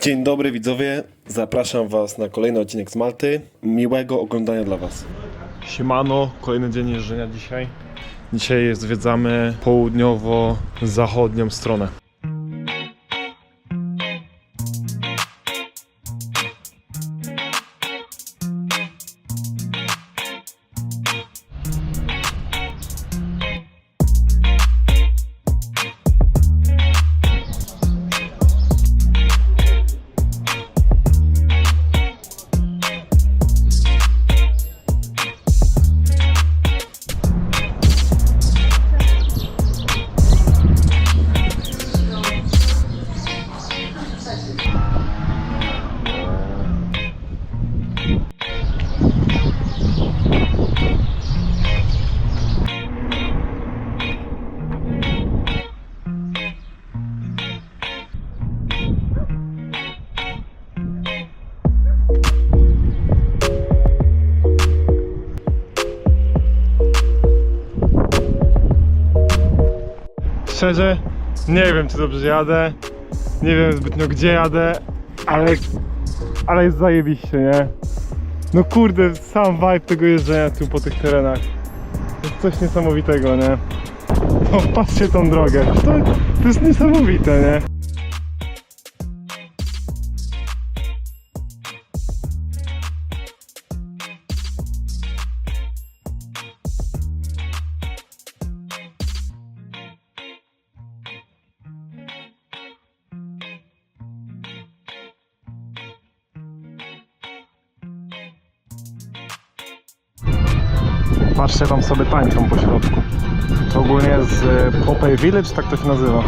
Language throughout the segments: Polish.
Dzień dobry widzowie, zapraszam was na kolejny odcinek z Malty. Miłego oglądania dla was. Siemano, kolejny dzień jeżdżenia dzisiaj. Dzisiaj zwiedzamy południowo-zachodnią stronę. Szczerze, nie wiem czy dobrze jadę, nie wiem zbytnio gdzie jadę, ale, ale jest zajebiście, nie? No kurde, sam vibe tego jeżdżenia tu po tych terenach. To jest coś niesamowitego, nie? No patrzcie tą drogę, to, to jest niesamowite, nie? Tam sobie tańczą po środku. To ogólnie jest e, Popeye Village, tak to się nazywa.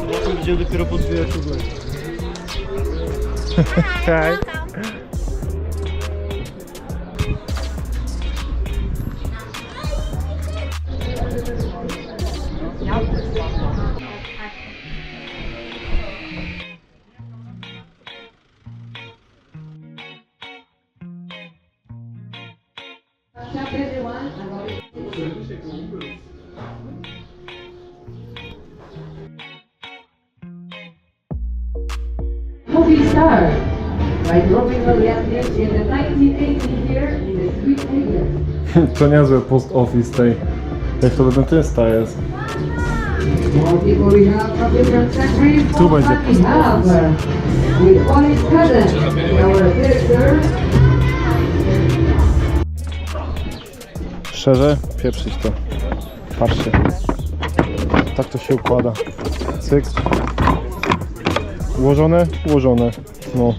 Zobaczymy, gdzie dopiero podbijać w ogóle. Hej. movie star by Romeo Leandris in the 1980 year in the Sweet area. To niezłe post office tej, jak to dentysta jest. Tu będzie post office. Szczerze, pieprzyć to. Patrzcie. Tak to się układa. Cyk. Ułożone? Ułożone. No.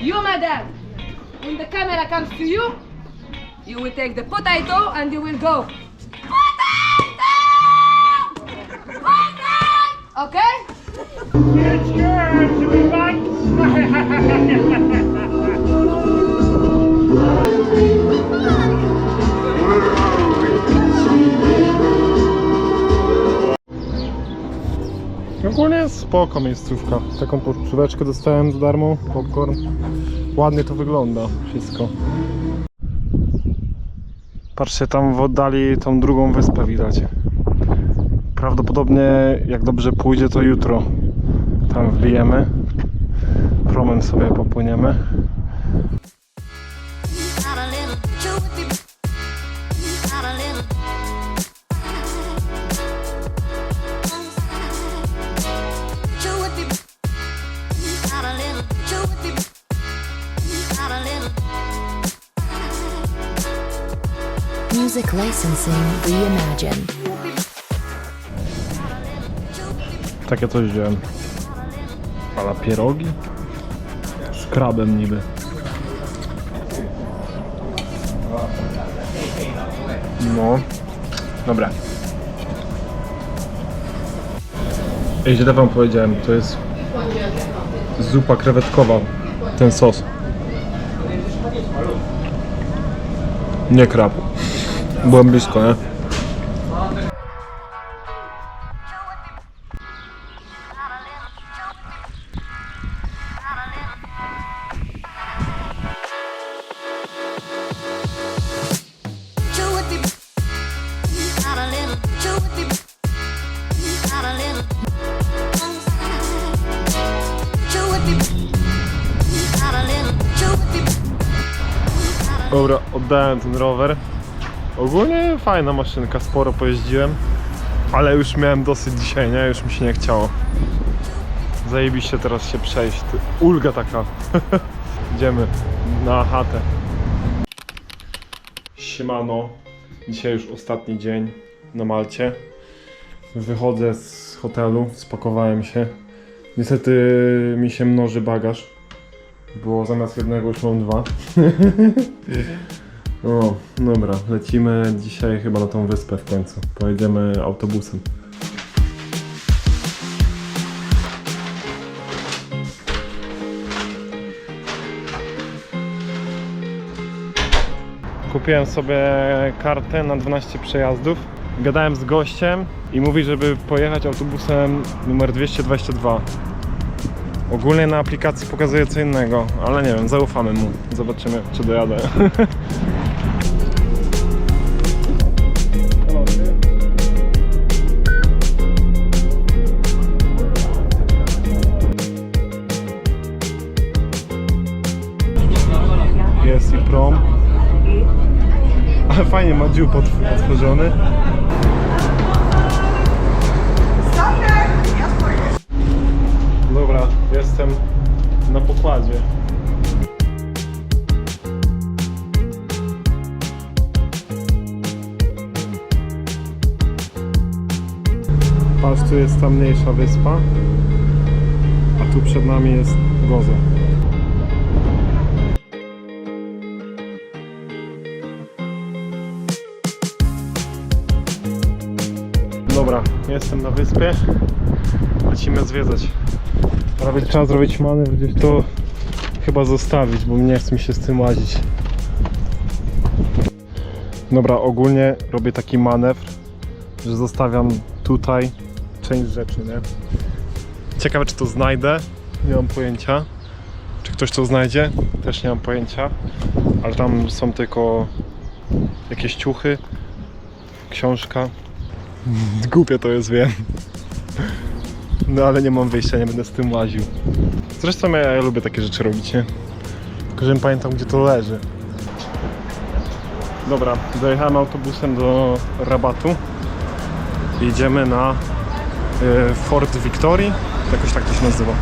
You, madam, when the camera comes to you, you will take the potato and you will go. Potato! Okay? Ogólnie spoko miejscówka. Taką poczóweczkę dostałem za darmo, popcorn. Ładnie to wygląda wszystko. Patrzcie, tam w oddali tą drugą wyspę widać. Prawdopodobnie, jak dobrze pójdzie, to jutro tam wbijemy. Promem sobie popłyniemy. Got a little Takie coś wziąłem. Ala pierogi? Z krabem niby. No. Dobra. Ej, źle wam powiedziałem, to jest zupa krewetkowa, ten sos. Nie krab. Byłem blisko, nie? Dobra, oddałem ten rower. Ogólnie fajna maszynka, sporo pojeździłem. Ale już miałem dosyć dzisiaj, nie? Już mi się nie chciało. Zajebiście teraz się przejść. Ulga taka. Idziemy na chatę. Siemano. Dzisiaj już ostatni dzień na Malcie. Wychodzę z hotelu, spakowałem się. Niestety mi się mnoży bagaż. Było zamiast jednego już mam dwa. O, dobra, lecimy dzisiaj chyba na tą wyspę w końcu. Pojedziemy autobusem. Kupiłem sobie kartę na 12 przejazdów. Gadałem z gościem i mówi, żeby pojechać autobusem numer 222. Ogólnie na aplikacji pokazuje co innego, ale nie wiem, zaufamy mu. Zobaczymy, czy dojadę. Jest i prom. Ale fajnie ma dziób otw- otworzony. Jestem na pokładzie. Patrz, tu jest ta mniejsza wyspa, a tu przed nami jest Gozo. Dobra, jestem na wyspie. Lecimy zwiedzać. Prawie trzeba zrobić manewr gdzieś to chyba zostawić, bo nie chce mi się z tym łazić. Dobra, ogólnie robię taki manewr, że zostawiam tutaj część rzeczy, nie? Ciekawe czy to znajdę, nie mam pojęcia. Czy ktoś to znajdzie, też nie mam pojęcia. Ale tam są tylko jakieś ciuchy, książka. Głupie to jest, wiem. No ale nie mam wyjścia, nie będę z tym łaził. Zresztą ja, ja lubię takie rzeczy robić, nie? Tylko, że nie pamiętam gdzie to leży. Dobra, dojechałem autobusem do Rabatu. Idziemy na y, Fort Victory. Jakoś tak to się nazywa.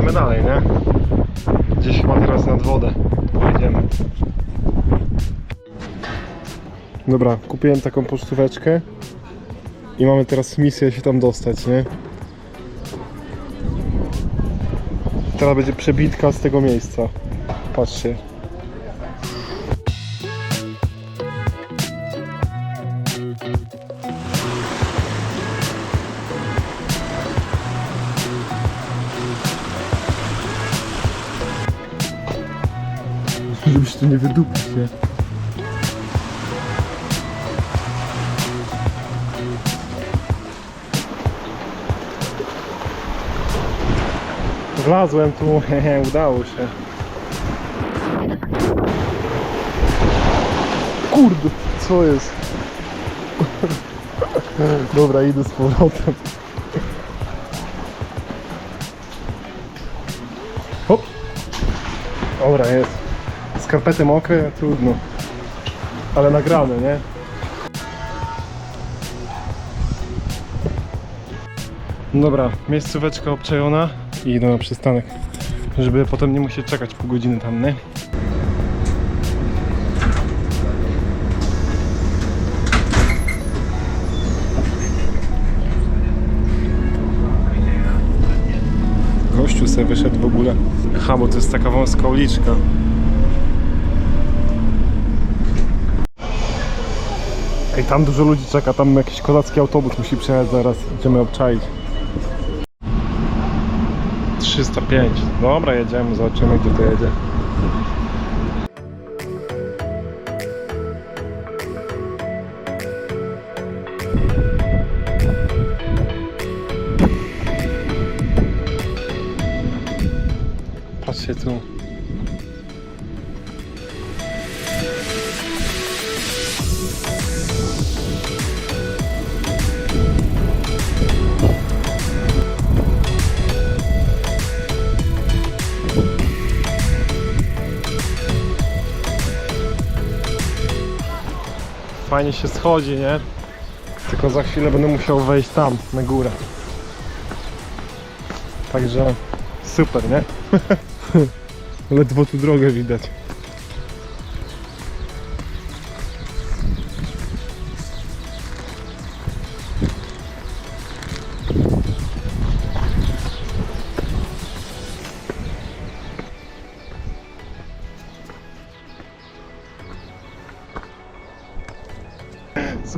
Lecimy dalej, nie? Gdzieś chyba teraz nad wodę pojedziemy. Dobra, kupiłem taką pocztóweczkę i mamy teraz misję się tam dostać, nie? Teraz będzie przebitka z tego miejsca. Patrzcie. Żebyś tu nie wydupić, nie? Wlazłem tu, udało się. Kurde, co jest? Dobra, idę z powrotem. Hop. Dobra, jest. Skarpety mokre, trudno. Ale nagrane, nie? Dobra, miejscóweczka obczajona i idę na przystanek, żeby potem nie musieć czekać pół godziny tam, nie? Gościu sobie wyszedł w ogóle. Aha, bo to jest taka wąska uliczka. Ej, tam dużo ludzi czeka, tam jakiś kozacki autobus musi przejechać zaraz. Idziemy obczaić. 305. Dobra, jedziemy, zobaczymy gdzie to jedzie. Fajnie się schodzi, nie? Tylko za chwilę będę musiał wejść tam, na górę. Także super, nie? Ledwo tu drogę widać.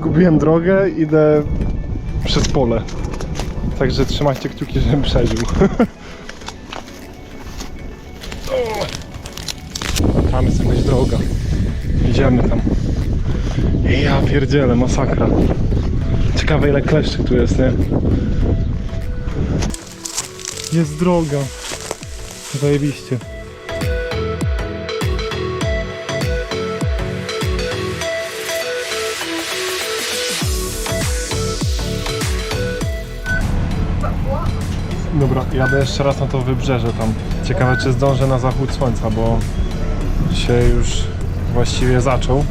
Zgubiłem drogę, idę przez pole. Także trzymajcie kciuki, żebym przeżył. Tam jest jakaś droga. Idziemy tam. Ja pierdzielę, masakra. Ciekawe ile kleszczy tu jest, nie? Jest droga. Zajebiście. Dobra, jadę jeszcze raz na to wybrzeże tam. Ciekawe czy zdążę na zachód słońca, bo się już właściwie zaczął.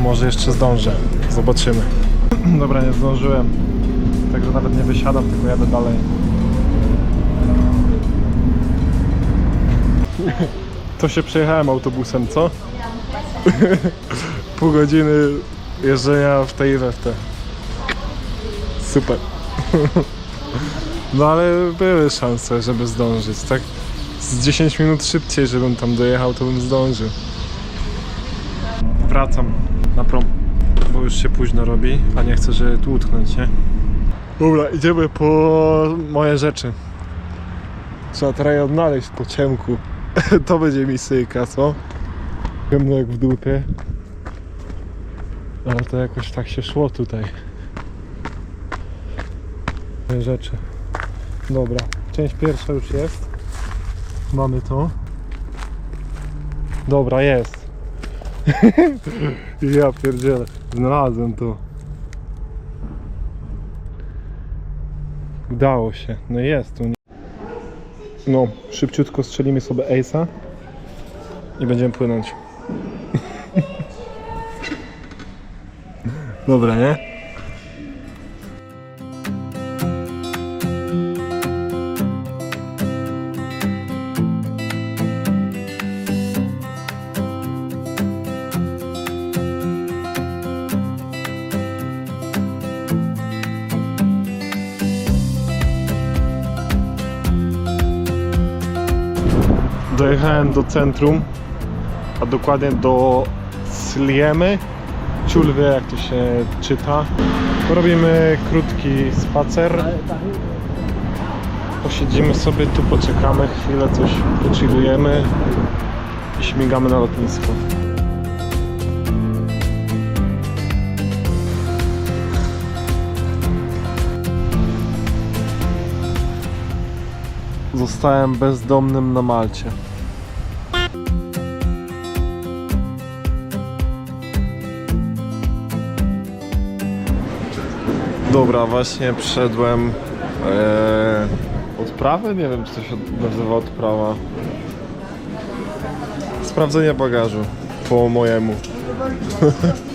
Może jeszcze zdążę. Zobaczymy. Dobra, nie zdążyłem. Także nawet nie wysiadam, tylko jadę dalej. To się przejechałem autobusem, co? Pół godziny jeżdżenia w tej i we w te. Super. No ale były szanse, żeby zdążyć, tak? Z 10 minut szybciej, żebym tam dojechał, to bym zdążył. Wracam na prom, bo już się późno robi, a nie chcę, żeby tu utknąć, nie? Dobra, idziemy po moje rzeczy. Trzeba teraz je odnaleźć po ciemku. to będzie misyjka, co? Ciemno jak w dupie. Ale to jakoś tak się szło tutaj. Te rzeczy. Dobra, część pierwsza już jest. Mamy to. Dobra, jest. ja pierdzielę. Znalazłem to. Udało się. No jest tu. No, szybciutko strzelimy sobie Ace'a i będziemy płynąć. Dobra, nie? Dojechałem do centrum, a dokładnie do Sliemy. Ciul jak to się czyta. Robimy krótki spacer. Posiedzimy sobie tu, poczekamy chwilę, coś pochillujemy i śmigamy na lotnisko. Zostałem bezdomnym na Malcie. Dobra, właśnie przyszedłem e, odprawy, nie wiem czy to się nazywa odprawa. Sprawdzenie bagażu po mojemu.